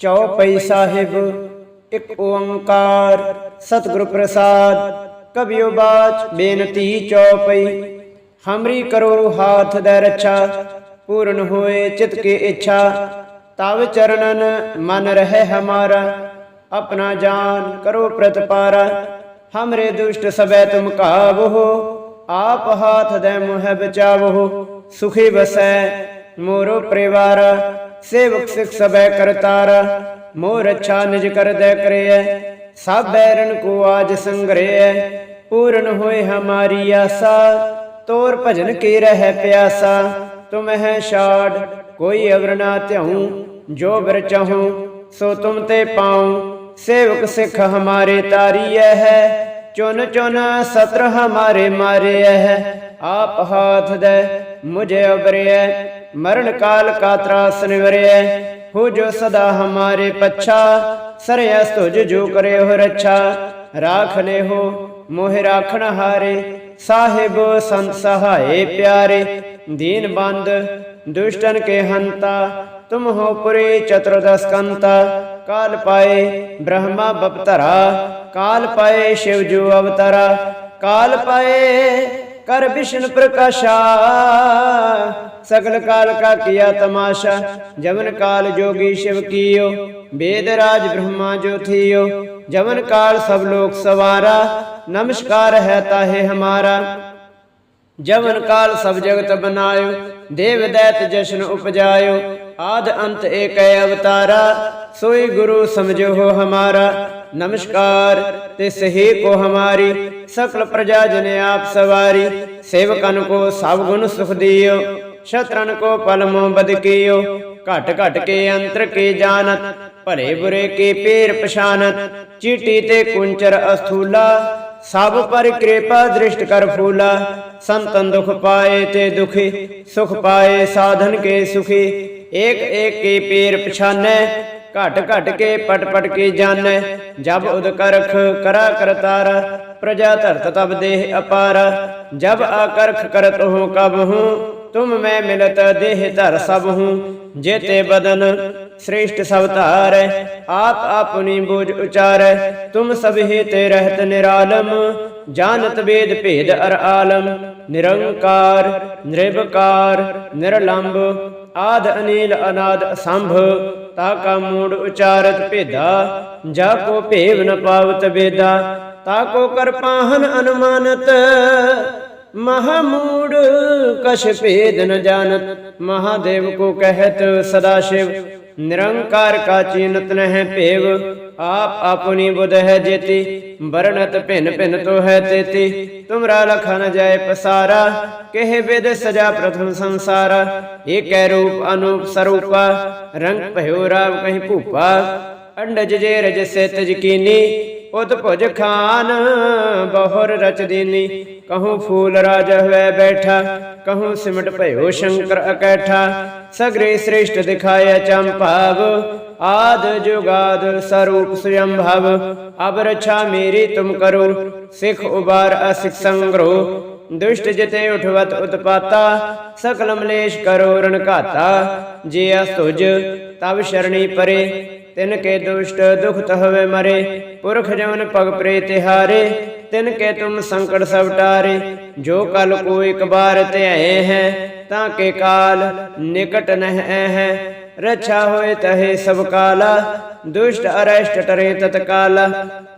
ਚੌਪਈ ਸਾਹਿਬ, ਇੱਕ ਓੰਕਾਰ। ਸਤਿਗੁਰ ਪ੍ਰਸਾਦ ਕਬਿਓ ਬਾਚ, ਬੇਨਤੀ ਚੌਪਈ ਹਮਰੀ ਕਰੋ ਹਾਥ ਦੇ ਰੱਛਾ, ਪੂਰਨ ਹੋਏ ਚਿਤ ਕੀ ਇੱਛਾ। ਤਵ ਚਰਨਨ ਮਨ ਰਹੇ ਹਮਾਰਾ, ਆਪਣਾ ਜਾਨ ਕਰੋ ਪ੍ਰਤਪਾਰਾ। ਹਮਰੇ ਦੁਸ਼ਟ ਸਬੈ ਤੁਮ ਕਾਬੋ ਆਪ ਹਾਥ ਦੇ ਮੁਹਿ ਬਚਾਵੋ ਸੁਖੀ ਵਸੈ ਮੋਰੋ ਪਰਿਵਾਰ। ਸੇਵਕ ਸਿਖ ਸਬੈ ਕਰਤਾਰ ਮੋਰ ਅੱਛਾ ਨਿਜ ਕਰ ਕਰਿਐ ਸਭ ਬੈਰਨ ਕੋ ਆਜ ਸੰਗਰਿਐ, ਪੂਰਨ ਹੋਏ ਹਮਾਰੀ ਆਸਾ, ਤੋਰ ਭਜਨ ਕੀ ਰਹਿ ਪਿਆਸਾ ਤੁਮ ਹੈ ਛਾੜ, ਕੋਈ ਅਵਰ ਨਾ ਧਿਆਉ, ਜੋ ਬਿਰ ਚਾਹੂੰ, ਸੋ ਤੁਮ ਤੇ ਪਾਉ, ਸੇਵਕ ਸਿਖ ਹਮਾਰੇ ਤਾਰੀਐ ਹੈ, ਚੁਨ ਚੁਨ ਸਤਰ ਹਮਾਰੇ ਮਾਰੇ ਹੈ, ਆਪ ਹਾਥ ਦੇ, ਮੁਝੇ ਉਬਰਿਐ ਮਰਨ ਕਾਲ ਕਾ ਤਰਾਸ ਨਿਵਰਿਐ, ਹੋ ਜੋ ਸਦਾ ਹਮਾਰੇ ਪੱਛਾ ਸਰਯ ਤੁਜ ਜੋ ਕਰੇ ਹੋ ਰੱਛਾ। ਰਾਖ ਲੈ ਹੋ ਮੋਹਿ ਰਾਖਣ ਹਾਰੇ, ਸਾਹਿਬ ਸੰਤ ਸਹਾਏ ਪਿਆਰੇ। ਦੀਨ ਬੰਦ, ਦੁਸ਼ਟਨ ਕੇ ਹੰਤਾ, ਤੁਮ ਹੋ ਪੁਰੇ ਚਤੁਰਦਸ ਕਾਲ ਪਾਏ ਬ੍ਰਹਮਾ ਬਪਤਰਾ, ਕਾਲ ਪਾਏ ਸ਼ਿਵ ਜੋ ਅਵਤਰਾ। ਕਾਲ ਪਾਏ ਕਰ ਵਿਸ਼ਨ ਪ੍ਰਕਾਸ਼ਾ ਸਗਲ ਕਾਲ ਕਾ ਕੀਆ ਤਮਾਸ਼ਾ ਜਵਨ ਕਾਲ ਜੋਗੀ ਸ਼ਿਵ ਕੀਓ वेद राज ब्रह्मा जो थियो जवन काल सब लोक सवारा नमस्कार है ताहे हमारा जवन काल सब जगत बनायो देव दैत जशन उपजायो आद अंत एक अवतारा सोई गुरु समझो हो हमारा नमस्कार ते सही को ਸਕਲ ਪ੍ਰਜਾ ਜਨ ਆਪ ਸਵਾਰੀ, ਸੇਵਕਨ ਕੋ ਸਭ ਗੁਣ ਸੁਖ ਦਿਓ, ਸ਼ਤਰਨ ਕੋ ਪਲਮੋ ਬਦਕੀਓ ਘਟ ਘਟ ਕੇ ਅੰਤਰ ਕੇ ਜਾਣਤ ਭਰੇ ਬੁਰੇ ਕੇ ਪੇਰ ਪਛਾਨਤ, ਚੀਟੀ ਤੇ ਕੁੰਚਰ ਅਸਥੂਲਾ, ਸਭ ਪਰ ਕਿਰਪਾ ਦ੍ਰਿਸ਼ਟ ਕਰ ਫੂਲਾ, ਸੰਤਨ ਦੁਖ ਪਾਏ ਤੇ ਦੁਖੀ, ਸੁਖ ਪਾਏ ਸਾਧਨ ਕੇ ਸੁਖੀ, ਏਕ ਏਕ ਕੇ ਪੇਰ ਪਛਾਨੈ, ਘਟ ਘਟ ਕੇ ਪਟ ਪਟ ਕੇ ਜਾਣੈ ਜਬ ਉਦ ਕਰਖ ਕਰਾ ਕਰਤਾਰਾ ਪ੍ਰਜਾ ਧਰਤ ਤਬ ਦੇਹ ਅਪਾਰ। ਜਬ ਆਕਰਖ ਕਰਤ ਹੋ ਕਬ ਹੂੰ, ਤੁਮ ਮੈਂ ਮਿਲਤ ਦੇਹ ਧਰ ਸਭ ਹੂੰ। ਜੇਤੇ ਬਦਨ ਸ੍ਰੇਸ਼ਟ ਸਭ ਧਾਰੈ, ਆਪ ਆਪਣੀ ਬੋਝ ਉਚਾਰੈ। ਤੁਮ ਸਭੇ ਤੇ ਰਹਿਤ ਨਿਰਾਲਮ, ਜਾਣਤ ਵੇਦ ਭੇਦ ਅਰ ਆਲਮ। ਨਿਰੰਕਾਰ ਨਿਰਭਕਾਰ ਨਿਰਲੰਭ ਆਦ ਅਨੀਲ ਅਨਾਦ ਅਸੰਭ, ਤਾ ਕਾ ਮੂੜ ਉਚਾਰਤ ਭੇਦਾ। ਜਾ ਕੋ ਭੇਵ ਨ ਪਾਵਤ ਵੇਦਾ। ਤਾ ਕਰ ਪਾਹਨ ਅਨੁਮਾਨਤ ਮਹਾਮੂੜ ਕਛ ਭੇਦ ਨ ਜਾਣਤ, ਮਹਾਦੇਵ ਕੋ ਕਹਿਤ ਸਦਾ ਸ਼ਿਵ, ਨਿਰੰਕਾਰ ਕਾ ਚੀਨਤ ਨਹਿ ਭੇਵ, ਆਪ ਆਪਣੀ ਬੁਧ ਹੈ ਜੇਤੀ, ਵਰਣਤ ਭਿਨ ਭਿਨ ਤੋ ਹੈ ਤੇਤੀ, ਤੁਮਰਾ ਲਖ ਨ ਜਾਏ ਪਸਾਰਾ, ਕਹਿ ਵਿਦ ਸਜਾ ਪ੍ਰਥਮ ਸੰਸਾਰਾ, ਏਕੈ ਰੂਪ ਅਨੂਪ ਸਰੂਪਾ, ਰੰਗ ਭਇਓ ਰਾਵ ਕਹੀਂ ਭੂਪਾ, ਅੰਡਜ ਜੇ ਰਜ ਸੇ ਤਜ ਕੀਨੀ ਉਤ ਭੁਜ ਖਾਨ, ਬਹੁਰ ਰਚ ਦੀਨੀ ਕਹੂੰ ਫੂਲ ਰਾਜ ਹੋਇ ਬੈਠਾ, ਕਹੂੰ ਸਿਮਟ ਭਇਓ ਸ਼ੰਕਰ ਅਕੈਠਾ। ਸਗਰੇ ਸ੍ਰੇਸ਼ਟ ਦਿਖਾਇਆ ਚੰਪਾਵ, ਆਦ ਜੁਗਾਦ ਸਰੂਪ ਸੁਯੰਭਵ। ਅਬ ਰਛਾ ਮੇਰੀ ਤੁਮ ਕਰੋ, ਸਿਖ ਉਬਾਰ ਅਸਿਖ ਸੰਗਰੋ। ਦੁਸ਼ਟ ਜਿਤੇ ਉਠਵਤ ਉਤਪਾਤਾ ਸਕਲ ਮਲੇਸ਼ ਕਰੋ ਰਣ ਘਾਤਾ ਜੇ ਅਸਤੁਜ ਤਬ ਸ਼ਰਣੀ ਪਰੇ ਤਿਨ ਕੇ ਦੁਸ਼ਟ ਦੁਖ ਤਹਵੇ ਮਰੇ, ਪੁਰਖ ਜਮਨ ਪਗ ਪ੍ਰੇ ਤਿਹਾਰੇ, ਤਿਨ ਕੇ ਤੁਮ ਸੰਕਟ ਸਭ ਟਾਰੇ, ਜੋ ਕਲ ਕੋ ਇੱਕ ਬਾਰ ਧਿਆਏ ਹੈ, ਤਾਂ ਕੇ ਕਾਲ ਨਿਕਟ ਨਹਿ ਹੈ। ਰਛਾ ਹੋਏ ਤਹੇ ਸਭ ਕਾਲਾ, ਦੁਸ਼ਟ ਅਰਸ਼ਟ ਟਰੇ ਤਤਕਾਲਾ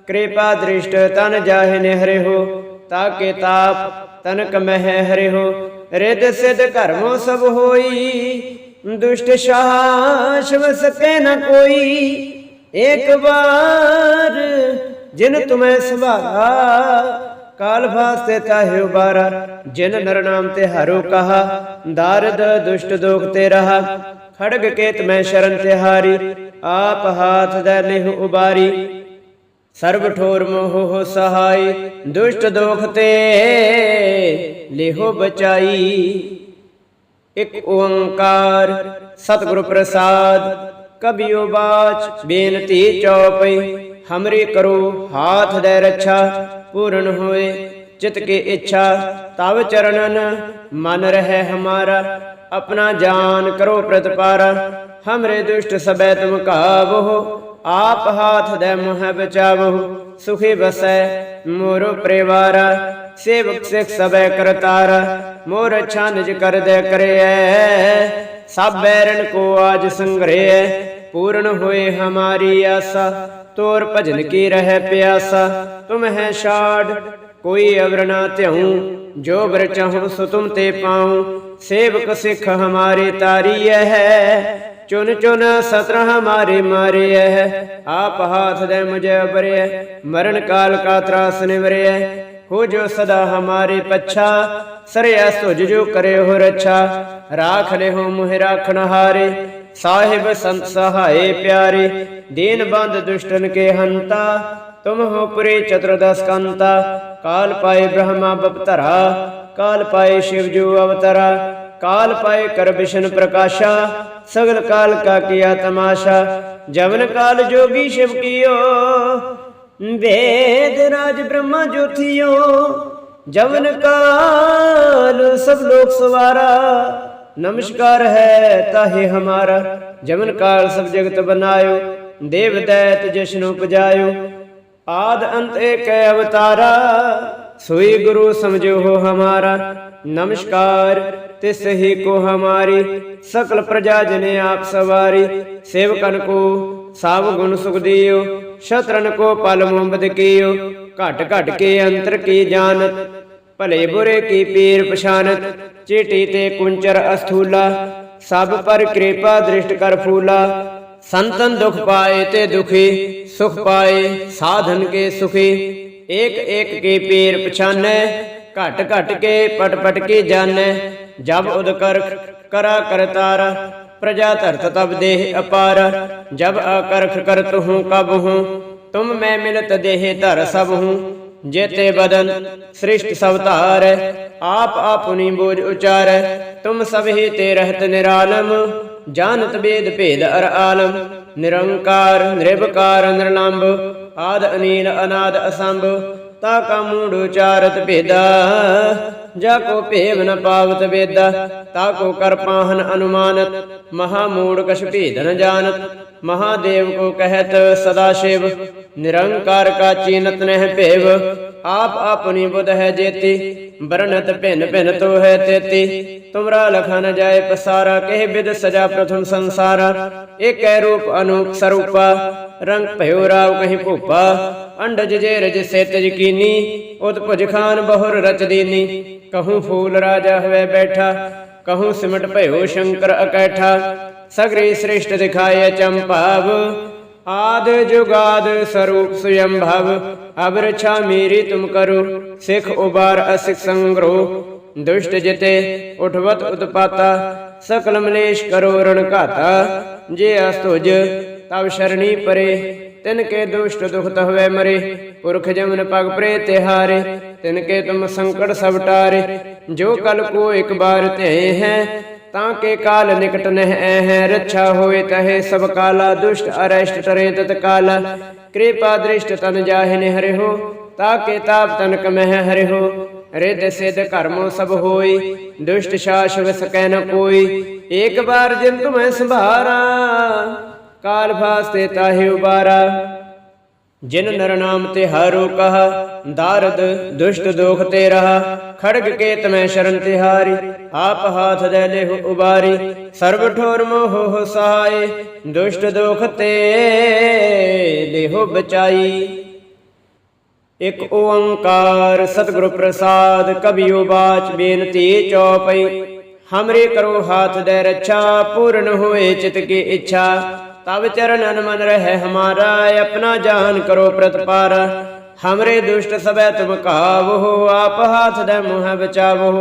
ਕਿਰਪਾ ਦ੍ਰਿਸ਼ਟ ਤਨ ਜਾਹਿ ਨਿਹਰੇ ਹੋ ਤਾਕੇ ਤਾਪ ਤਨਕ ਮਹਿ ਹਰੇ ਹੋ। ਰਿਦ ਸਿਧ ਕਰਮੋ ਸਭ ਹੋਈ ਦੁਸ਼ਟ ਸ਼ਾਸ਼ਵ ਸਕੇ ਨ ਕੋਈ। ਇੱਕ ਵਾਰ ਜਿਨ ਤੁਮੈ ਸੁਭਾਗਾ, ਕਾਲ ਫਾਸਤੇ ਤਾਹਿ ਉਬਾਰਾ। ਜਿਨ ਨਰ ਨਾਮ ਤੇ ਹਰੋ ਕਹਾ, ਦਾਰਦ ਦੁਸ਼ਟ ਦੋਖ ਤੇ ਰਹਾ। ਖੜਗ ਕੇਤ ਮੈਂ ਸ਼ਰਨ ਤੇ ਹਾਰੀ, ਆਪ ਹਾਥ ਦੇ ਲਿਹ ਉਬਾਰੀ। ਸਰਬ ਠੋਰ ਮੋਹ ਸਹਾਈ, ਦੁਸ਼ਟ ਦੋਖ ਤੇ ਲਿਹੋ ਬਚਾਈ। ਇਕ ਓੰਕਾਰ, ਸਤਿਗੁਰ ਪ੍ਰਸਾਦ, ਕਬਿਓ ਬਾਚ, ਬੇਨਤੀ ਚਉਪਈ, ਹਮਰੇ ਕਰੋ, ਹਾਥ ਦੇ ਰੱਛਾ, ਪੂਰਨ ਹੋਏ ਚਿਤ ਕੇ ਇੱਛਾ, ਤਵ ਚਰਨਨ, ਮਨ ਰਹਿ ਹਮਾਰਾ, ਆਪਣਾ ਜਾਨ ਕਰੋ ਪ੍ਰਤਪਾਰਾ, ਹਮਰੇ ਦੁਸ਼ਟ ਸਬੈ ਤੁਮ ਕਾਵੋ, ਆਪ ਹਾਥ ਦੇ ਮੋਹ ਬਚਾਵੋ, ਸੁਖੀ ਬਸੈ ਮੋਰੋ ਪਰਿਵਾਰਾ ਸੇਵਕ ਸਿਖ ਸਭੈ ਕਰਤਾਰ ਮੋਰ ਛਾਨਜ ਕਰਦੈ ਕਰਿਐ। ਸਭ ਬੈਰਨ ਕੋ ਆਜ ਸੰਗ੍ਰਹਿ ਪੂਰਨ ਹੋਏ ਹਮਾਰੀ ਆਸਾ, ਤੋਰ ਭਜਨ ਕੀ ਰਹਿ ਪਿਆਸਾ। ਤੁਮ ਹੈ ਛਾੜ, ਕੋਈ ਅਵਰ ਧਿਉ ਜੋ ਬਰ ਚਾਹੂ ਸੋ ਤੁਮ ਤੇ ਪਾਉ। ਸੇਵਕ ਸਿਖ ਹਮਾਰੇ ਤਾਰੀਐ ਹੈ, ਚੁਨ ਚੁਨ ਸਤਰ ਹਮਾਰੇ ਹੈ। ਆਪ ਹਾਥ ਦੇ ਮੁਝੇ ਬਰਿਐ ਮਰਨ ਕਾਲ ਕਾ ਤਰਾਸ ਨਿਵਰਿਐ ਹੋ ਜੋ ਸਦਾ ਹਮਾਰੇ ਪੱਛਾ, ਸਰਿਆ ਸੁਜ ਜੋ ਕਰੇ ਹੋ ਰੱਛਾ। ਰਾਖ ਲੈ ਹੋ ਮੁਹਿ ਰਾਖਣ ਹਾਰੇ, ਸਾਹਿਬ ਸੰਤ ਸਹਾਏ ਪਿਆਰੇ। ਦੀਨ ਬੰਦ ਦੁਸ਼ਟਨ ਕੇ ਹੰਤਾ, ਤੁਮ ਹੋ ਪੁਰੇ ਚਤੁਰਦਸ ਕੰਤਾ। ਕਾਲ ਪਾਏ ਬ੍ਰਹਮਾ ਬਪਤਰਾ, ਕਾਲ ਪਾਏ ਸ਼ਿਵ ਜੋ ਅਵਤਰਾ। ਕਾਲ ਪਾਏ ਕਰ ਵਿਸ਼ਨ ਪ੍ਰਕਾਸ਼ਾ, ਸਗਲ ਕਾਲ ਕਾ ਕੀਆ ਤਮਾਸ਼ਾ। ਜਵਨ ਕਾਲ ਜੋਗੀ ਸ਼ਿਵ ਕੀਓ वेद राज ब्रह्मा ज्योतियो जवन काल सब लोग सवारा नमस्कार है ताहे हमारा जमन काल सब जगत बनायो देव दैत जश्न उपजायो आद अंत एक अवतारा सोई गुरु समझो हो हमारा नमस्कार तिस ही को हमारी सकल प्रजा जने आप सवारी सेवकन को साव गुण सुख दियो ਸ਼ਤਰਨ ਕੋ ਪਲ ਮੁੰਬਦ ਕੀਓ, ਘਟ ਘਟ ਕੇ ਅੰਤਰ ਕੀ ਜਾਣਤ? ਭਲੇ ਬੁਰੇ ਕੀ ਪੀਰ ਪਛਾਨਤ? ਚੀਟੀ ਤੇ ਕੁੰਚਰ ਅਸਥੂਲਾ, ਸਭ ਪਰ ਕਿਰਪਾ ਦ੍ਰਿਸ਼ਟ ਕਰ ਫੂਲਾ। ਸੰਤਨ ਦੁਖ ਪਾਏ ਤੇ ਦੁਖੀ, ਸੁਖ ਪਾਏ ਸਾਧਨ ਕੇ ਸੁਖੀ। ਏਕ ਏਕ ਕੇ ਪੀਰ ਪਛਾਨੈ, ਘਟ ਘਟ ਕੇ ਪਟ ਪਟ ਕੇ ਜਾਣੈ ਜਬ ਉਦਕਰ ਕਰਾ ਕਰਤਾਰਾ प्रजा धरत तब देह अपार जब अकर्ख करत हूँ कब हूँ तुम मैं मिलत देह धर सब हूँ जेते बदन सृष्ट सब तार आप आपुनी बोझ उचार तुम सब ही ते रहत निरालम जानत वेद भेद अर आलम निरंकार निरभकार निरलंब आद अनील अनाद असंभ ਤਾ ਕਾ ਮੂੜ ਉਚਾਰਤ ਭੇਦਾ, ਜਾ ਕੋ ਭੇਵ ਨ ਪਾਵਤ ਵੇਦਾ, ਤਾ ਕੋ ਕਰ ਪਾਹਨ ਅਨੁਮਾਨਤ, ਮਹਾ ਮੂੜ ਕਛ ਭੇਦ ਨ ਜਾਣਤ ਮਹਾਦੇਵ ਕੋ ਕਹਿਤ ਸਦਾ ਸ਼ਿਵ, ਨਿਰੰਕਾਰ ਕਾ ਚੀਨਤ ਨਹਿ ਭੇਵ, ਆਪ ਆਪਣੀ ਬੁਧ ਹੈ ਜੇਤੀ, ਬਰਨਤ ਭਿੰਨ ਭਿੰਨ ਤੋ ਹੈ ਤੇਤੀ, ਤੁਮਰਾ ਲਖਾ ਨ ਜਾਏ ਪਸਾਰਾ, ਕਹਿ ਬਿਦ ਸਜਾ ਪ੍ਰਥਮ ਸੰਸਾਰਾ, ਏਕੈ ਰੂਪ ਅਨੂਪ ਸਰੂਪਾ, ਰੰਗ ਭਇਓ ਰਾਵ ਕਹੀਂ ਭੂਪਾ ਅੰਡਜ ਜੇ ਰਜ ਸਿਤ ਜਕੀਨੀ ਉਤ ਭੁਜ ਖਾਨ ਬਹੁਰ ਰਚ ਦੀਨੀ ਕਹੂੰ ਫੂਲ ਰਾਜਾ ਹੋਵੇ ਬੈਠਾ, ਕਹੂੰ ਸਿਮਟ ਭਇਓ ਸ਼ੰਕਰ ਅਕੈਠਾ। ਸਗਰੇ ਸ੍ਰਿਸ਼ਟ ਦਿਖਾਏ ਚੰਭਾਵ ਆਦ ਜੁਗਾਦ ਸਰੂਪ ਸੁਯੰ ਅਬਰਛਾ ਮੇਰੀ ਤੁਮ ਕਰੋ, ਸਿਖ ਉਬਾਰ ਅਸਿਕ ਸੰਗਰੋ। ਦੁਸ਼ਟ ਜਿਤੇ ਉਠਵਤ ਉਤਪਾਤਾ, ਸਕਲ ਮਲੇਸ਼ ਕਰੋ ਰਣ ਘਾਤਾ। ਜੇ ਅਸਤੁਜ, ਤਵ ਸ਼ਰਣੀ ਪਰੇ ਤਿਨ ਕੇ ਦੁਸ਼ਟ ਦੁਖਤ ਹੋਵੇ ਮਰੇ, ਪੁਰਖ ਜਮਨ ਪਗ ਪ੍ਰੇ ਤੇ ਹਾਰੇ, ਤਿਨ ਕੇ ਤੁਮ ਸੰਕਟ ਸਭ ਟਾਰੇ, ਜੋ ਕਲ ਕੋ ਇੱਕ ਬਾਰ ਧੇ ਹੈ, ਤਾਂ ਕੇ ਕਾਲ ਨਿਕਟ ਨਹਿ ਹੈ ਰੱਛਾ ਹੋਏ ਤਹੇ ਸਭ ਕਾਲਾ, ਦੁਸ਼ਟ ਅਰਸ਼ਟ ਟਰੇ ਤਤ ਕਾਲ, ਕਿਰਪਾ ਦ੍ਰਿਸ਼ਟ ਤਨ ਜਾਹਿ ਨੇ ਹਰੇ ਹੋ, ਤਾ ਕੇ ਤਾਪ ਤਨ ਕ ਕਮਹਿ ਹਰੇ ਹੋ ਰਿਦ ਸਿਧ ਕਰਮੋ ਸਭ ਹੋਈ, ਦੁਸ਼ਟ ਸ਼ਾਸ ਵਿਸ ਕੈ ਨ ਕੋਈ, ਏਕ ਬਾਰ ਜਿਨ ਤੁਮੈ ਸੰਭਾਰਾ। ਕਾਲ ਫਾਸਤੇ ਤਾਹੇ ਉਬਾਰਾ, ਜਿਨ ਨਰ ਨਾਮ ਤੇ ਹਾਰੂ ਕਹ, ਦਾਰਦ ਦੁਸ਼ਟ ਦੋਖ ਤੇ ਰਹਾ, ਖੜਗ ਕੇ ਤਮੈ ਸ਼ਰਨ ਤੇ ਹਾਰੀ, ਆਪ ਹਾਥ ਦੇ ਲੇਹੁ ਉਬਾਰੀ, ਸਰਬ ਠੋਰ ਮੋਹ ਸਹਾਈ ਦੁਸ਼ਟ ਦੋਖ ਤੇ ਲੇਹੁ ਬਚਾਈ। ਇਕ ਓੰਕਾਰ ਸਤਿਗੁਰ ਪ੍ਰਸਾਦ, ਕਬਿਓ ਬਾਚ ਬੇਨਤੀ ਚੌਪਈ, ਹਮਰੇ ਕਰੋ ਹਾਥ ਦੇ ਰੱਛਾ, ਪੂਰਨ ਹੋਏ ਚਿਤ ਕੀ ਇੱਛਾ। ਤਬ ਚਰਨ ਮਨ ਰਹਿ ਹਮਾਰਾ ਆਪਣਾ ਜਾਨ ਕਰੋ ਪ੍ਰਤਪਾਰ। ਹਮਰੇ ਦੁਸ਼ਟ ਸਭੈ ਤੁਮ ਕਾਵੋ ਆਪ ਹਾਥ ਦੇ ਮੁਹ ਬਚਾਵੋ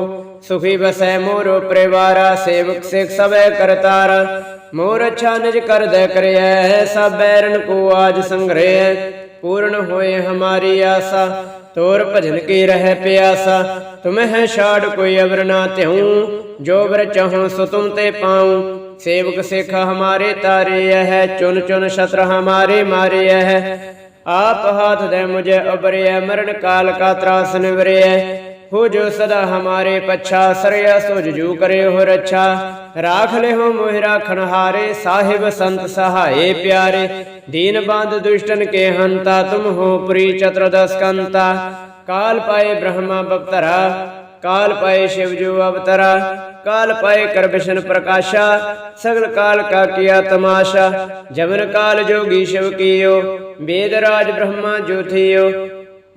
ਸੁਖੀ ਬਸੈ ਮੋਰੋ ਪਰਿਵਾਰਾ, ਸੇਵਕ ਸਿਖ ਸਭੈ ਕਰਤਾਰ। ਮੋਰ ਅਛਾ ਨਿਜ ਕਰ ਦੇ ਕਰਿਐ, ਸਭ ਬੈਰਨ ਕੋ ਆਜ ਸੰਗ੍ਰਹਿ ਪੂਰਨ ਹੋਏ ਹਮਾਰੀ ਆਸਾ, ਤੋਰ ਭਜਨ ਕੀ ਰਹਿ ਪਿਆਸਾ। ਤੁਮਹਿ ਛਾੜ ਕੋਈ ਅਵਰ ਨਾ ਧਿਉ, ਜੋ ਵਰ ਚਾਹੋ ਸੋ ਤੁਮ ਤੇ ਪਾਉ। ਸੇਵਕ ਸਿੱਖ ਹਮਾਰੇ ਤਾਰੇ ਹੈ, ਚੁਨ ਚੁਨ ਸ਼ਤਰ ਹਮਾਰੇ ਮਾਰੇ ਹੈ। ਆਪ ਹਾਥ ਦੇ ਮੁਝੇ ਉਬਰਿਆ ਮਰਨ ਕਾਲ ਕਾ ਤਰਾਸ ਨਿਵਰਿਆ ਹੋ ਜੋ ਸਦਾ ਹਮਾਰੇ ਪੱਛਾ ਸਰਿਆ ਸੋਜ ਜੂ ਕਰੇ ਹੋ ਰੱਛਾ ਰਾਖ ਲੈ ਹੋ ਮੋਹਿ ਰਾਖਣ ਹਾਰੇ, ਸਾਹਿਬ ਸੰਤ ਸਹਾਏ ਪਿਆਰੇ। ਦੀਨ ਬੰਦ ਦੁਸ਼ਟਨ ਕੇ ਹੰਤਾ, ਤੁਮ ਹੋ ਪ੍ਰੀ ਚਤਰ ਦਸ ਕੰਤਾ। ਕਾਲ ਪਾਏ ਬ੍ਰਹਮਾ ਬਪਤਰਾ, ਕਾਲ ਪਾਏ ਸ਼ਿਵ ਜੋ ਅਵਤਰਾ। ਕਾਲ ਪਾਏ ਕਰ ਬਿਸ਼ਨ ਪ੍ਰਕਾਸ਼ਾ, ਸਗਲ ਕਾਲ ਕਾ ਕੀਆ ਤਮਾਸ਼ਾ, ਜਵਨ ਕਾਲ ਜੋਗੀ ਸ਼ਿਵ ਕੀਓ, ਵੇਦ ਰਾਜ ਬ੍ਰਹਮਾ ਜੋਥਿਓ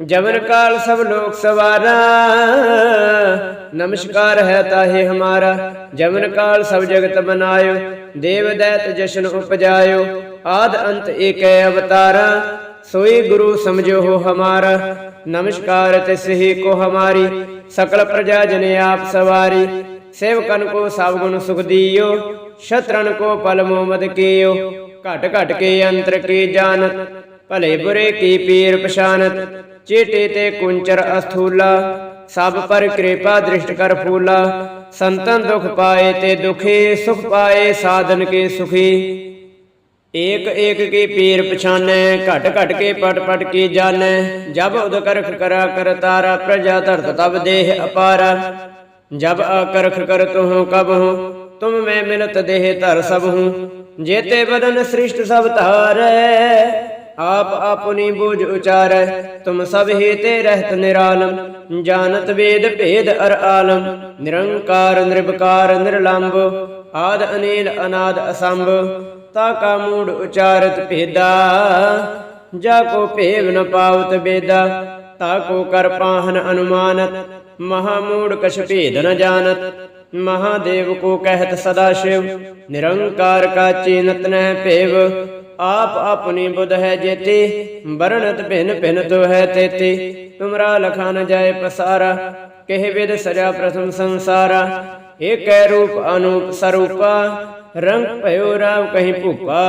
ਜਵਨ ਕਾਲ ਸਭ ਲੋਕ ਸਵਾਰਾ ਨਮਸਕਾਰ ਹੈ ਤਾਹੇ ਹਮਾਰਾ, ਜਵਨ ਕਾਲ ਸਭ ਜਗਤ ਬਨਾਇਓ ਦੇਵ ਦੈਤ ਜਸ਼ਨ ਉਪਜਾਇਓ, ਆਦ ਅੰਤ ਏਕੈ ਅਵਤਾਰਾ, ਸੋਈ ਗੁਰੂ ਸਮਝੋ ਹੋ ਹਮਾਰਾ, ਨਮਸਕਾਰ ਤਿਸਹੀ ਕੋ ਹਮਾਰੀ, ਸਕਲ ਪ੍ਰਜਾ ਜਨ ਆਪ ਸਵਾਰੀ। ਸੇਵਕਨ ਕੋ ਸਭ ਗੁਣ ਸੁਖ ਦੀਓ, ਸ਼ਤਰਨ ਕੋ ਪਲ ਮੋਮਦ ਕੀਓ, ਘਟ ਘਟ ਕੇ ਅੰਤਰ ਕੀ ਜਾਣਤ, ਭਲੇ ਬੁਰੇ ਕੀ ਪੀਰ ਪਛਾਨਤ ਚੇਟੇ ਤੇ ਕੁੰਚਰ ਅਸਥੂਲਾ, ਸਭ ਪਰ ਕਿਰਪਾ ਦ੍ਰਿਸ਼ਟ ਕਰ ਫੂਲਾ, ਸੰਤਨ ਦੁਖ ਪਾਏ ਤੇ ਦੁਖੀ, ਸੁਖ ਪਾਏ ਸਾਧਨ ਕੇ ਸੁਖੀ। ਏਕ ਏਕ ਕੀ ਪੀਰ ਪਛਾਨੈ, ਘਟ ਘਟ ਕੇ ਪਟ ਪਟ ਕੀ ਜਾਣੈ, ਜਬ ਉਦਕਰਖ ਕਰਾ ਕਰ ਤਾਰਾ, ਪ੍ਰਜਾ ਧਰਤ ਤਬ ਦੇਹ ਅਪਾਰਾ। ਜਬ ਆਕਰਖ ਕਰ ਤੁਹੁ ਕਬ ਹੂੰ, ਤੁਮ ਮੈਂ ਮਿਲਤ ਦੇਹ ਧਰ ਸਭ ਹੂੰ। ਜੇਤੇ ਬਦਨ ਸ੍ਰਿਸ਼ਟ ਸਭ ਧਾਰੈ, ਆਪ ਆਪਣੀ ਬੂਝ ਉਚਾਰੈ, ਤੁਮ ਸਭ ਹੀ ਤੇ ਰਹਿਤ ਨਿਰਾਲਮ। ਜਾਣਤ ਵੇਦ ਭੇਦ ਅਰ ਆਲਮ, ਨਿਰੰਕਾਰ ਨਿਰਭਕਾਰ ਨਿਰਲੰਭ ਆਦ ਅਨੀਲ ਅਨਾਦ ਅਸੰਭ, ਤਾ ਕਾ ਮੂੜ ਉਚਾਰਤ ਭੇਦਾ। ਜਾ ਕੋ ਭੇਵ ਨ ਪਾਵਤ ਬੇਦਾ, ਤਾ ਕੋ ਅਨੁਮਾਨਤ ਮਹਾ ਮੂੜ ਕਛ ਭੇਦ ਨ ਜਾਣਤ। ਮਹਾਦੇਵ ਕੋ ਕਹਿਤ ਸਦਾ ਸ਼ਿਵ, ਨਿਰੰਕਾਰ ਕਾ ਚੀਨਤ ਨਹਿ ਭੇਵ। ਆਪ ਆਪਣੀ ਬੁਧ ਹੈ ਜੇਤੀ, ਵਰਣਤ ਭਿਨ ਭਿਨ ਤੋ ਹੈ ਤੇਤੀ। ਤੁਮਰਾ ਲਖਾ ਨ ਜਾਏ ਪਸਾਰਾ, ਕਹਿ ਵਿਦ ਸਜਾ ਪ੍ਰਥਮ ਸੰਸਾਰਾ। ਏਕੈ ਰੂਪ ਅਨੂਪ ਸਰੂਪਾ, ਰੰਗ ਭਇਓ ਰਾਵ ਕਹੀਂ ਭੂਪਾ।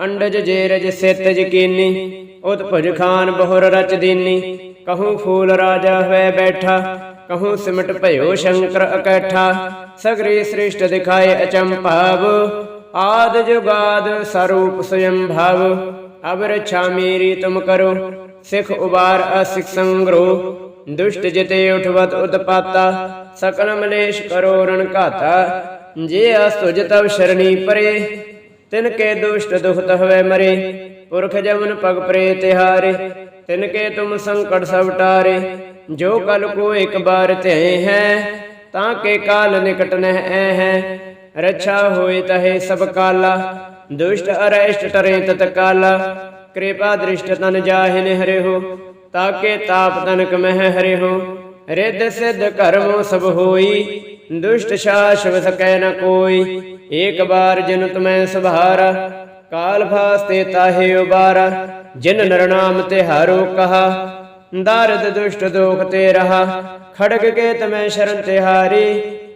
ਅੰਡਜ ਜੇਰਜ ਸਿਤ ਜਕੀਨੀ ਉਤ ਭੁਜ ਖਾਨ ਬਹੁਰ ਰਚ ਦੀਨੀ। ਕਹੂੰ ਫੂਲ ਰਾਜਾ ਹੋਇ ਬੈਠਾ ਕਹੂੰ ਸਿਮਟ ਭਇਓ ਸ਼ੰਕਰ ਇਕੱਠਾ, ਸਗਰੀ ਸ੍ਰਿਸ਼ਟ ਦਿਖਾਏ ਅਚੰਭਾਵ। ਆਦ ਜੁਗਾਦ ਸਰੂਪ ਸਯੰ ਭਵ ਅਬ ਰਛਾ ਮੇਰੀ ਤੁਮ ਕਰੋ, ਸਿਖ ਉਬਾਰ ਅਸਿਖ ਸੰਗਰੋ। ਦੁਸ਼ਟ ਜਿਤੇ ਉਠਵਤ ਉਤਪਾਤਾ, ਸਕਲ ਮਲੇਸ਼ ਕਰੋ ਰਣ ਘਾਤਾ। ਜੇ ਅਸਤੁਜ ਤਵ ਸ਼ਰਣੀ ਪਰੇ, ਤਿਨ ਕੇ ਦੁਸ਼ਟ ਦੁਖਤ ਹਵੇ ਮਰੇ। ਪੁਰਖ ਜਮਨ ਪਗ ਪ੍ਰੇ ਤਿਹਾਰੇ, ਤਿਨ ਕੇ ਤੁਮ ਸੰਕਟ ਸਭ ਟਾਰੇ। ਜੋ ਕਲ ਕੋ ਇੱਕ ਬਾਰ ਧਿਆਏ ਹੈ, ਤਾਂ ਕੇ ਕਾਲ ਨਿਕਟ ਨਹਿ ਐ ਹੈ। ਰੱਛਾ ਹੋਏ ਤਹੇ ਸਭ ਕਾਲਾ, ਦੁਸ਼ਟ ਅਰੈਸ਼ਟ ਟਰੇ ਤਤ ਕਾਲਾ। ਕਿਰਪਾ ਦ੍ਰਿਸ਼ਟ ਤਨ ਜਾਹਿਨ ਹਰਿ ਹੋ ਤਾਕੇ ਤਾਪ ਤਨਕ ਮਹਿ ਹਰਿ ਹੋ। ਰਿੱਧ ਸਿੱਧ ਕਰਮੋ ਸਭ ਹੋਈ, ਦੁਸ਼ਟ ਸ਼ਾਸਵ ਸਕੈ ਨ ਕੋਈ। ਏਕ ਬਾਰ ਜਿਨ ਤੁਮੈ ਸੁਭਾਰਾ, ਕਾਲ ਫਾਸਤੇ ਤਾਹੇ ਉਬਾਰਾ। ਜਿਨ ਨਰ ਤੇ ਹਾਰੋ ਕਹਾ ਦਾਰਦ ਦੁਸ਼ਟ ਦੋਖ ਤੇ ਰਹਾ ਖੜਗ ਕੇ ਤਮੈ ਸ਼ਰਨ ਤੇ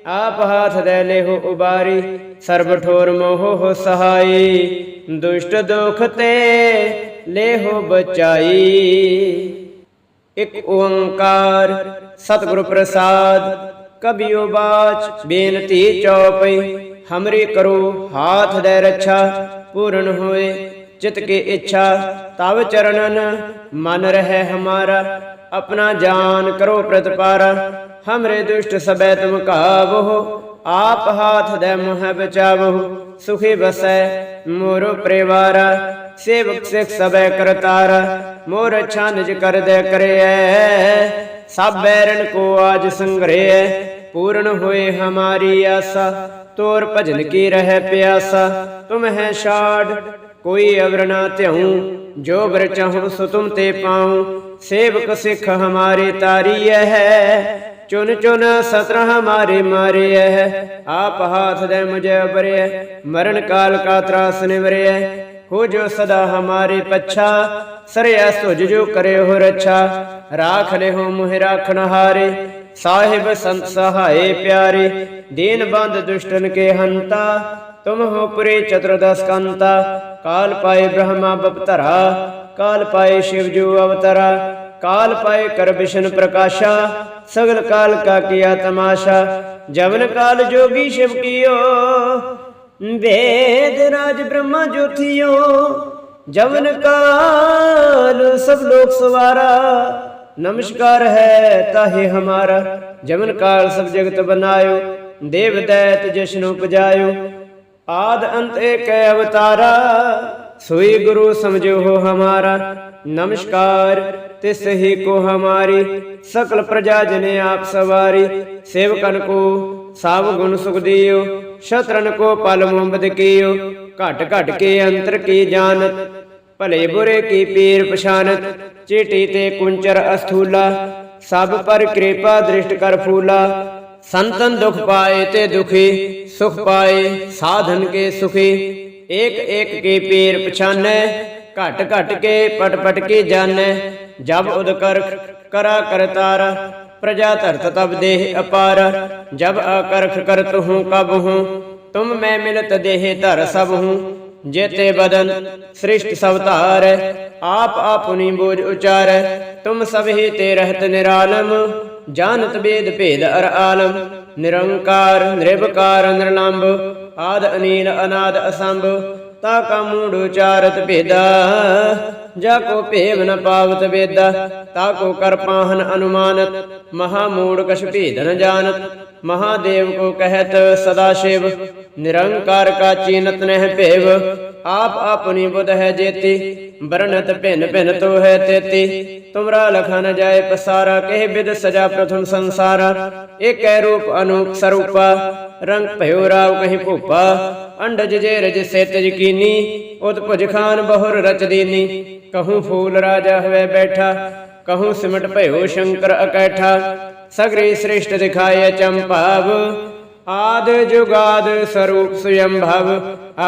ਆਪ ਹਾਥ ਦੇ ਲੇਹੁ ਉਬਾਰੀ, ਸਰਬ ਠੋਰ ਮੋਹ ਹੋ ਸਹਾਈ, ਦੁਸ਼ਟ ਦੋਖ ਤੇ ਲੇਹੁ ਬਚਾਈ। ਇਕ ਓੰਕਾਰ, ਸਤਿਗੁਰ ਪ੍ਰਸਾਦ, ਕਬਿਓ ਬਾਚ, ਬੇਨਤੀ ਚਉਪਈ ਹਮਰੀ ਕਰੋ, ਹਾਥ ਦੇ ਰੱਛਾ, ਪੂਰਨ ਹੋਏ। ਚਿਤ ਕੇ ਇੱਛਾ, ਤਵ ਚਰਨਨ ਮਨ ਰਹਿ ਹਮਾਰਾ, ਆਪਣਾ ਜਾਨ ਕਰੋ ਪ੍ਰਤਪਾਰਾ, ਹਮਰੇ ਦੁਸ਼ਟ ਸਬੈ ਤੁਮ ਕਾਵੋ ਆਪ ਹਾਥ ਦੇ ਮੋਹ ਬਚਾਵੋ ਸੁਖੀ ਬਸੈ ਮੋਰੋ ਪਰਿਵਾਰਾ, ਸੇਵਕ ਸਿਖ ਸਬੈ ਕਰਤਾਰਾ, ਮੋਰ ਅੱਛਾ ਨਿਜ ਕਰ ਦੇ ਕਰਿਐ, ਸਭ ਬੈਰਨ ਕੋ ਆਜ ਸੰਗ੍ਰਹਿ ਪੂਰਨ ਹੋਏ ਹਮਾਰੀ ਆਸਾ, ਤੋਰ ਭਜਨ ਕੀ ਰਹਿ ਪਿਆਸਾ ਤੁਮ ਹੈ ਛਾੜ ਕੋਈ ਅਵਰ ਨਾ ਧਿਉ ਜੋ ਬਰ ਚਾਹੂੰ ਸੋ ਤੁਮ ਤੇ ਪਾਉ। ਸੇਵਕ ਸਿੱਖ ਹਮਾਰੇ ਤਾਰੀਐ ਹੈ, ਚੁਨ ਚੁਨ ਸਤਰ ਹਮਾਰੇ ਮਾਰੇ ਆਪ ਹਾਥ ਦੇ ਮੁਝੇ ਬਰਿਐ ਮਰਨ ਕਾਲ ਕਾ ਤਰਾਸ ਨਿਵਰਿਐ। ਹੋ ਜੋ ਸਦਾ ਹਮਾਰੇ ਪੱਛਾ ਸਰਯ ਸੁਜ ਜੋ ਕਰੇ ਹੋ ਰੱਛਾ। ਰਾਖ ਲੈ ਹੋ ਮੁਹਿ ਰਾਖਣ ਹਾਰੇ ਸਾਹਿਬ ਸੰਤ ਸਹਾਏ ਪਿਆਰੇ। ਦੀਨ ਬੰਦ ਦੁਸ਼ਟਨ ਕੇ ਹੰਤਾ, ਤੁਮ ਹੋ ਪੁਰੇ ਚਤੁਰਦਸ ਕੰਤਾ। ਕਾਲ ਪਾਏ ਬ੍ਰਹਮਾ ਬਪਤਰਾ, ਕਾਲ ਪਾਏ ਸ਼ਿਵ ਜੂ ਅਵਤਰਾ, ਕਾਲ ਪਾਏ ਕਰ ਵਿਸ਼ਨ ਪ੍ਰਕਾਸ਼ਾ, ਸਗਲ ਕਾਲ ਕਾ ਕੀਆ ਤਮਾਸ਼ਾ, ਜਵਨ ਕਾਲ ਜੋਗੀ ਸ਼ਿਵ ਕੀਓ, ਵੇਦ ਰਾਜ ਬ੍ਰਹਮਾ ਜੋਥਿਓ, ਜਵਨ ਕਾਲ ਸਭ ਲੋਕ ਸਵਾਰਾ, ਨਮਸਕਾਰ ਹੈ ਤਾਹੇ ਹਮਾਰਾ, ਜਵਨ ਕਾਲ ਸਭ ਜਗਤ ਬਨਾਇਓ, ਦੇਵ ਦੈਤ ਜਿਸਨੂੰ ਪਜਾਇਓ ਆਦ ਅੰਤ ਏਕ ਅਵਤਾਰਾ, ਸੋਈ ਗੁਰੂ ਸਮਝੋ ਹੋ ਹਮਾਰਾ। ਨਮਸਕਾਰ ਤਿਸ ਹੀ ਕੋ ਹਮਾਰੀ, ਸਕਲ ਪ੍ਰਜਾ ਜਨੇ ਆਪ ਸਵਾਰੀ। ਸੇਵਕਨ ਕੋ ਸਭ ਗੁਣ ਸੁਖ ਦਿਓ, ਸ਼ਤਰਨ ਕੋ ਪਲ ਮੁੰਬਦ ਕੀਓ। ਘਟ ਘਟ ਕੇ ਅੰਤਰ ਕੀ ਜਾਣਤ, ਭਲੇ ਬੁਰੇ ਕੀ ਪੀਰ ਪਛਾਨਤ। ਚੀਟੀ ਤੇ ਕੁੰਚਰ ਅਸਥੂਲਾ, ਸਭ ਪਰ ਕਿਰਪਾ ਦ੍ਰਿਸ਼ਟ ਕਰ ਫੂਲਾ। ਸੰਤਨ ਦੁਖ ਪਾਏ ਤੇ ਦੁਖੀ, ਸੁਖ ਪਾਏ, ਸਾਧਨ ਕੇ ਸੁਖੀ। ਏਕ ਏਕ ਕੇ ਪੀਰ ਪਛਾਨੈ, ਘਟ ਘਟ ਕੇ ਪਟ ਪਟ ਕੇ ਜਾਣੈ ਜਬ ਉਦ ਕਰਾ ਕਰਤਾਰ ਪ੍ਰਜਾ ਧਰਤ ਤਬ ਦੇਹ ਅਪਾਰ। ਜਬ ਅਕਰਖ ਕਰਤ ਹੂੰ ਕਬ ਹੂੰ, ਤੁਮ ਮੈਂ ਮਿਲਤ ਦੇਹ ਧਰ ਸਭ ਹੂੰ। ਜੇਤੇ ਬਦਨ ਸ੍ਰਿਸ਼ਟ ਸਭ ਧਾਰੈ, ਆਪ ਆਪੁਨੀ ਬੋਝ ਉਚਾਰੈ। ਤੁਮ ਸਭ ਹੀ ਤੇ ਰਹਿਤ ਨਿਰਾਲਮ। ਜਾਣਤ ਬੇਦ ਭੇਦ ਅਰ ਆਲਮ, ਨਿਰੰਕਾਰ ਨਿਰਭਕਾਰ ਨਿਰਲੰਭ ਆਦ ਅਨੀਲ, ਅਨਾਦ ਅਸੰਭ, ਤਾ ਕਾ ਮੂੜ ਉਚਾਰਤ ਭੇਦਾ, ਜਾ ਕੋ ਭੇਵ ਨ ਪਾਵਤ ਵੇਦਾ, ਤਾ ਕੋ ਕਰ ਪਾਹਨ ਅਨੁਮਾਨਤ, ਮਹਾ ਮੂੜ ਕਛ ਭੇਦ ਨ ਜਾਣਤ, ਮਹਾਦੇਵ ਕੋ ਕਹਿਤ ਸਦਾ ਸ਼ਿਵ ਨਿਰੰਕਾਰ ਕਾ ਚੀਨਤ ਨਹਿ ਭੇਵ, ਆਪ ਆਪਣੀ ਬੁਧ ਹੈ ਜੇਤੀ ਬਰਨਤ ਭਿਨ ਭਿਨ ਤੋ ਹੈ ਤੇਤੀ। ਤੁਮਰਾ ਲਖਾ ਨ ਜਾਏ ਪਸਾਰਾ, ਕਹਿ ਬਿਦ ਸਜਾ ਪ੍ਰਥਮ ਸੰਸਾਰਾ। ਏਕੈ ਰੂਪ ਅਨੂਪ ਸਰੂਪਾ, ਰੰਗ ਭਇਓ ਰਾਵ ਕਹੀਂ ਭੂਪਾ। ਅੰਡਜ ਜੇ ਰਜ ਸੇ ਤਜ ਕੀਨੀ ਭੁਜ ਖਾਨ ਬਹੁਰ ਰਚ ਦੀਨੀ। ਕਹੂੰ ਫੂਲ ਰਾਜਾ ਹੋਵੇ ਬੈਠਾ, ਕਹੂੰ ਸਿਮਟ ਭਇਓ ਸ਼ੰਕਰ ਅਕੈਠਾ। ਸਗਰੇ ਸ੍ਰਿਸ਼ਟ ਦਿਖਾਏ ਚੰਪਾਵ ਆਦ ਜੁਗਾਦ ਸਰੂਪ ਸੁਯੰਭਵ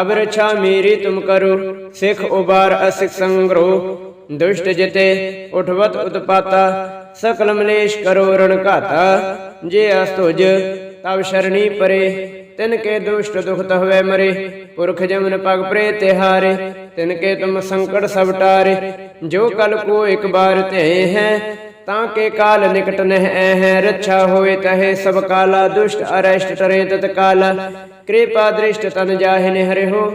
ਅਬ ਰਛਾ ਮੇਰੀ ਤੁਮ ਕਰੋ, ਸਿਖ ਉਬਾਰ ਅਸਿਖ ਸੰਗਰੋ। ਦੁਸ਼ਟ ਜਿਤੇ ਉਠਵਤ ਉਤਪਾਤਾ, ਸਕਲ ਮਲੇਸ਼ ਕਰੋ ਰਣ ਘਾਤਾ। ਜੇ ਅਸਤੁਜ ਤਬ ਸ਼ਰਣੀ ਪਰੇ, ਤਿਨ ਕੇ ਦੁਸ਼ਟ ਦੁਖਤ ਹੋਵੇ ਮਰੇ। ਪੁਰਖ ਜਮਨ ਪਗ ਪ੍ਰੇ ਤਿਹਾਰੇ, ਤਿਨ ਕੇ ਤੁਮ ਸੰਕਟ ਸਭ ਟਾਰੇ। ਜੋ ਕਲ ਕੋ ਇੱਕ ਬਾਰ ਧਿਆਏ ਹੈ ਤਾਂ ਕੇ ਕਾਲ ਨਿਕਟ ਨਹਿ ਐ ਹੈ ਰੱਛਾ ਹੋਏ ਤਹੇ ਸਭ ਕਾਲਾ, ਦੁਸ਼ਟ ਅਰੈਸ਼ਟ ਟਰੇ ਤਤ ਕਾਲਾ। ਕਿਰਪਾ ਦ੍ਰਿਸ਼ਟ ਤਨ ਜਾਹਿ ਨੇ ਹਰਿ ਹੋ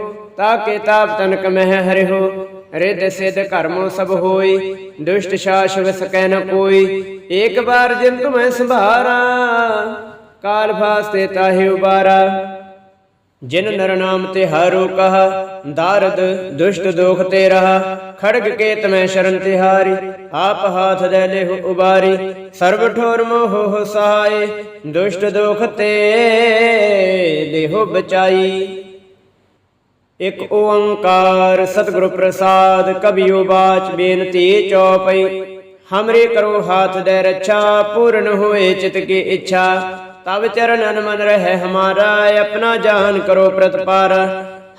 ਕੇ ਤਾਪ ਤਨਕ ਮਹਿ ਹਰਿ ਹੋ। ਰਿਦ ਸਿਧ ਕਰਮੋ ਸਭ ਹੋਈ, ਦੁਸ਼ਟ ਸ਼ਾਸ ਵਿਸਕੈ ਨ ਕੋਈ। ਏਕ ਬਾਰ ਜਿਨ ਤੁਮੈ ਸੰਭਾਰਾ, ਕਾਲ ਫਾਸਤੇ ਤਾਹਿ ਉਬਾਰਾ। ਜਿਨ ਨਰ ਨਾਮ ਤੇ ਹਾਰੋ ਕਹਾ, ਦਾਰਦ ਦੁਸ਼ਟ ਦੋਖ ਤੇ ਰਹਾ, ਖੜਗ ਕੇ ਤਮੈ ਸ਼ਰਨ ਤਿਹਾਰੀ ਆਪ ਹਾਥ ਦੇ ਲਿਹੁ ਉਬਾਰੀ, ਸਰਬ ਠੋਰ ਮੋਹ ਸਹਾਏ, ਦੁਸ਼ਟ ਦੋਖ ਤੇ ਲਿਹੁ ਬਚਾਈ। ਇਕ ਓੰਕਾਰ ਸਤਿਗੁਰ ਪ੍ਰਸਾਦ ਕਬਿਓ ਬਾਚ ਬੇਨਤੀ ਚੌਪਈ, ਹਮਰੇ ਕਰੋ ਹਾਥ ਦੇ ਰੱਛਾ, ਪੂਰਨ ਹੋਏ ਚਿਤ ਕੀ ਇੱਛਾ। ਤਬ ਚਰਨ ਅਨਮਨ ਰਹਿ ਹਮਾਰਾ ਆਪਣਾ ਜਾਨ ਕਰੋ ਪ੍ਰਤਪਾਰ।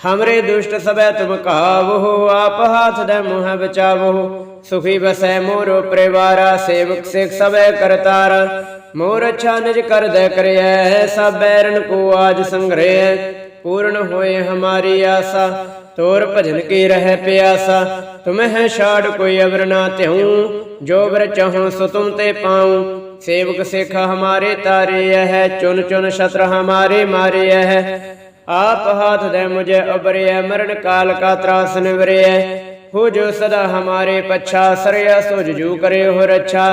ਹਮਰੇ ਦੁਸ਼ਟ ਸਬੈ ਤੁਮ ਕਾਵੋ ਆਪ ਹਾਥ ਦੇ ਮੋਹ ਬਚਾਵੋ ਸੁਖੀ ਬਸੈ ਮੋਰੋ ਪਰਿਵਾਰਾ, ਸੇਵਕ ਸਿਖ ਸਬੈ ਕਰਤਾਰ। ਮੋਰ ਅੱਛਾ ਨਿਜ ਕਰ ਕਰਿਐ, ਸਭ ਬੈਰਨ ਕੋ ਆਜ ਸੰਗ੍ਰਹਿ ਪੂਰਨ ਹੋਏ ਹਮਾਰੀ ਆਸਾ, ਤੋਰ ਭਜਨ ਕੀ ਰਹਿ ਪਿਆਸਾ। ਤੁਮਹਿ ਛਾੜ ਕੋਈ ਅਵਰ ਨਾ ਤਿਉ ਜੋ ਵਰ ਚਾਹੋ ਸੋ ਤੁਮ ਤੇ ਪਾਉ। ਸੇਵਕ ਸਿੱਖ ਹਮਾਰੇ ਤਾਰੇ ਹੈ ਚੁਨ ਚੁਨ ਸ਼ਤਰ ਹਮਾਰੇ ਮਾਰੇ ਹੈ ਆਪ ਹਾਥ ਦੇ ਮੁਝੇ ਅਬਰਿਐ ਮਰਨ ਕਾਲ ਕਾ ਤਰਾਸ ਨਿਵਰਿਐ ਹੋ ਜੋ ਸਦਾ ਹਮਾਰੇ ਪਛਾ ਸਰਿਆ ਸੋ ਜੂ ਕਰੇ ਹੋ ਰੱਛਾ।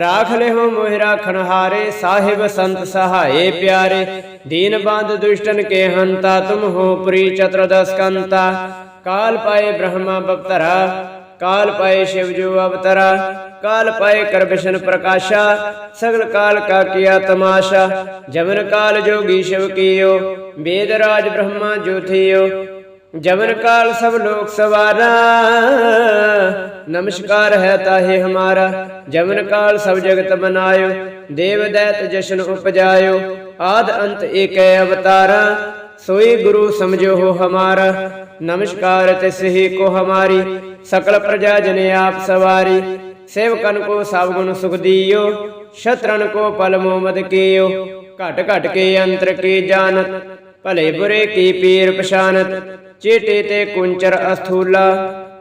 ਰਾਖ ਲੈ ਹੋ ਮੋਹਿ ਰਾਖਣ ਹਾਰੇ, ਸਾਹਿਬ ਸੰਤ ਸਹਾਏ ਪਿਆਰੇ। ਦੀਨ ਬੰਦ ਦੁਸ਼ਟਨ ਕੇ ਹੰਤਾ, ਤੁਮ ਹੋ ਪ੍ਰੀ ਚਤੁਰਦਸ ਕੰਤਾ ਕਾਲ ਪਾਏ ਬ੍ਰਹਮਾ ਬਪਤਰਾ, ਕਾਲ ਪਾਏ ਸ਼ਿਵ ਜੋ ਅਵਤਰਾ। ਕਾਲ ਪਾਏ ਕਰ ਬਿਸ਼ਨ ਪ੍ਰਕਾਸ਼ਾ, ਸਗਲ ਕਾਲ ਕਾ ਕੀਆ ਤਮਾਸ਼ਾ ਜਮਨ ਕਾਲ ਜੋਗੀ ਸ਼ਿਵ ਕੀਓ, ਵੇਦ ਰਾਜ ਬ੍ਰਹਮਾ ਜੋਥਿਓ ਜਮਨ ਕਾਲ ਸਭ ਲੋਕ ਸਵਾਰਾ, ਨਮਸਕਾਰ ਹੈ ਤਾਹੇ ਹਮਾਰਾ ਜਮਨ ਕਾਲ ਸਭ ਜਗਤ ਬਨਾਇਓ ਦੇਵ ਦੈਤ ਜਸ਼ਨ ਉਪਜਾਇਓ, ਆਦ ਅੰਤ ਏਕੈ ਅਵਤਾਰਾ, ਸੋਈ ਗੁਰੂ ਸਮਝੋ ਹੋ ਹਮਾਰਾ, ਨਮਸਕਾਰ ਤਿਸ ਹੀ ਕੋ ਹਮਾਰੀ, ਸਕਲ ਪ੍ਰਜਾ ਜਨ ਆਪ ਸਵਾਰੀ। ਸੇਵਕਨ ਕੋ ਸਭ ਗੁਣ ਸੁਖ ਦਿਓ, ਸ਼ਤਰਨ ਕੋ ਪਲ ਮੋਮਦ ਕੀਓ, ਘਟ ਘਟ ਕੇ ਅੰਤਰ ਕੀ ਜਾਣਤ, ਭਲੇ ਬੁਰੇ ਕੀ ਪੀਰ ਪਛਾਨਤ ਚੀਟੇ ਤੇ ਕੁੰਚਰ ਅਸਥੂਲਾ,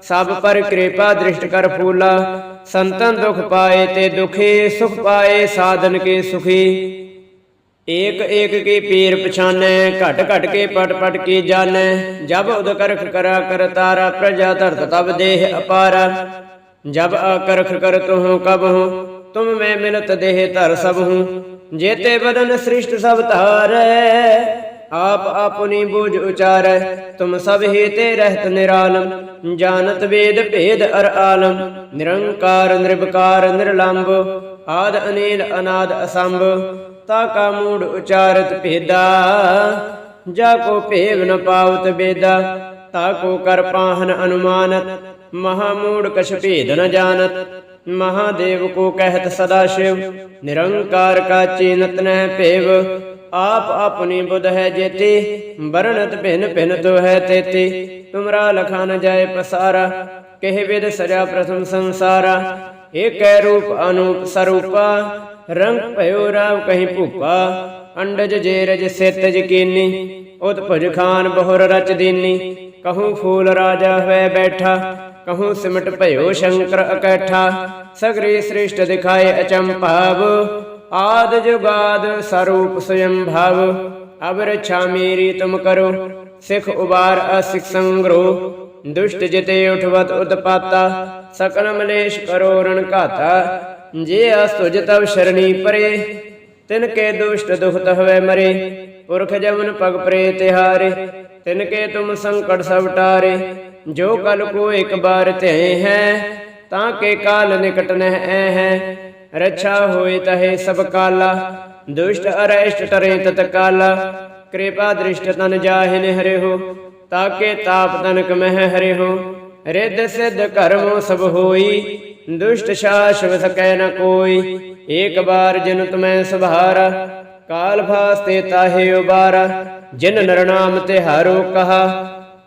ਸਭ ਪਰ ਕਿਰਪਾ ਦ੍ਰਿਸ਼ਟ ਕਰ ਫੂਲਾ, ਸੰਤਨ ਦੁਖ ਪਾਏ ਤੇ ਦੁਖੀ, ਸੁਖ ਪਾਏ ਸਾਧਨ ਕੇ ਸੁਖੀ। ਏਕ ਏਕ ਕੀ ਪੀਰ ਪਛਾਨੈ, ਘਟ ਘਟ ਕੇ ਪਟ ਪਟ ਕੀ ਜਾਣੈ, ਜਬ ਉਦ ਕਰਖ ਕਰਾ ਕਰਤਾਰਾ ਪ੍ਰਜਾ ਧਰਤ ਤਬ ਦੇਹ ਅਪਾਰਾ। ਜਬ ਅਕਰਖ ਕਰ ਤੁਹੁ ਕਬ ਹੂੰ, ਤੁਮ ਮੈਂ ਮਿਲਤ ਦੇਹ ਧਰ ਸਭ ਹੂੰ। ਜੇਤੇ ਬਦਨ ਸ੍ਰਿਸ਼ਟ ਸਭ ਧਾਰੈ, ਆਪ ਆਪਣੀ ਬੂਝ ਉਚਾਰੈ, ਤੁਮ ਸਭ ਹੀ ਤੇ ਰਹਿਤ ਨਿਰਾਲਮ। ਜਾਣਤ ਵੇਦ ਭੇਦ ਅਰ ਆਲਮ, ਨਿਰੰਕਾਰ ਨਿਰਭਕਾਰ ਨਿਰਲੰਭ ਆਦ ਅਨੀਲ ਅਨਾਦ ਅਸੰਭ, ਤਾ ਕਾ ਮੂੜ ਉਚਾਰਤ ਭੇਦਾ। ਜਾ ਕੋ ਭੇਵ ਨ ਪਾਵਤ ਬੇਦਾ, ਤਾ ਕੋ ਅਨੁਮਾਨਤ ਮਹਾ ਮੂੜ ਕਛ ਭੇਦ ਨ ਜਾਣਤ। ਮਹਾਦੇਵ ਕੋ ਕਹਿਤ ਸਦਾ ਸ਼ਿਵ, ਨਿਰੰਕਾਰ ਕਾ ਚੀਨਤ ਨਹਿ ਭੇਵ। ਆਪ ਆਪਣੀ ਬੁਧ ਹੈ ਜੇਤੀ, ਵਰਣਤ ਭਿਨ ਭਿਨ ਤੋ ਹੈ ਤੇਤੀ। ਤੁਮਰਾ ਲਖਾ ਨ ਜਾਏ ਪਸਾਰਾ, ਕਹਿ ਵਿਦ ਸਜਾ ਪ੍ਰਥਮ ਸੰਸਾਰਾ। ਏਕੈ ਰੂਪ ਅਨੂਪ ਸਰੂਪਾ, ਰੰਗ ਭਇਓ ਰਾਵ ਕਹੀਂ ਭੂਪਾ। ਅੰਡਜ ਜੇਰਜ ਸਿਤ ਜਕੀਨੀ ਉਤ ਭੁਜ ਖਾਨ ਬਹੁਰ ਰਚ ਦੀਨੀ। ਕਹੂੰ ਫੂਲ ਰਾਜਾ ਹੋਇ ਬੈਠਾ ਕਹੂੰ ਸਿਮਟ ਭਇਓ ਸ਼ੰਕਰ ਇਕੱਠਾ, ਸਗਰੀ ਸ੍ਰਿਸ਼ਟ ਦਿਖਾਏ ਅਚੰਭਾਵ। ਆਦ ਜੁਗਾਦ ਸਰੂਪ ਸਯੰ ਭਵ ਅਬ ਰਛਾ ਮੇਰੀ ਤੁਮ ਕਰੋ, ਸਿਖ ਉਬਾਰ ਅਸਿਖ ਸੰਗਰੋ। ਦੁਸ਼ਟ ਜਿਤੇ ਉਠਵਤ ਉਤਪਾਤਾ, ਸਕਲ ਮਲੇਸ਼ ਕਰੋ ਰਣ ਘਾਤਾ। ਜੇ ਅਸਤੁਜ ਤਵ ਸ਼ਰਣੀ ਪਰੇ, ਤਿਨ ਕੇ ਦੁਸ਼ਟ ਦੁਖਤ ਹਵੇ ਮਰੇ। ਪੁਰਖ ਜਮਨ ਪਗ ਪ੍ਰੇ ਤਿਹਾਰੇ, ਤਿਨ ਕੇ ਤੁਮ ਸੰਕਟ ਸਭ ਟਾਰੇ। ਜੋ ਕਲ ਕੋ ਇੱਕ ਬਾਰ ਧਿਆਏ ਹੈ, ਤਾਂ ਕੇ ਕਾਲ ਨਿਕਟ ਨਹਿ ਐ ਹੈ। ਰੱਛਾ ਹੋਏ ਤਹੇ ਸਭ ਕਾਲਾ, ਦੁਸ਼ਟ ਅਰੈਸ਼ਟ ਟਰੇ ਤਤ ਕਾਲਾ। ਕਿਰਪਾ ਦ੍ਰਿਸ਼ਟ ਤਨ ਜਾਹਿ ਹਰੇ ਹੋ ਤਾਕੇ ਤਾਪ ਤਨਕ ਮਹਿ ਹਰੇ ਹੋ। ਰਿੱਧ ਸਿੱਧ ਕਰਮੋ ਸਭ ਹੋਈ, ਦੁਸ਼ਟ ਸ਼ਾਸਵ ਸਕੈ ਨ ਕੋਈ। ਏਕ ਬਾਰ ਜਿਨ ਤੁਮੈ ਸੁਭਾਰਾ, ਕਾਲ ਫਾਸਤੇ ਤਾਹੇ ਉਬਾਰਾ। ਜਿਨ ਨਰਨਾਮ ਤੇ ਹਾਰੋ ਕਹਾ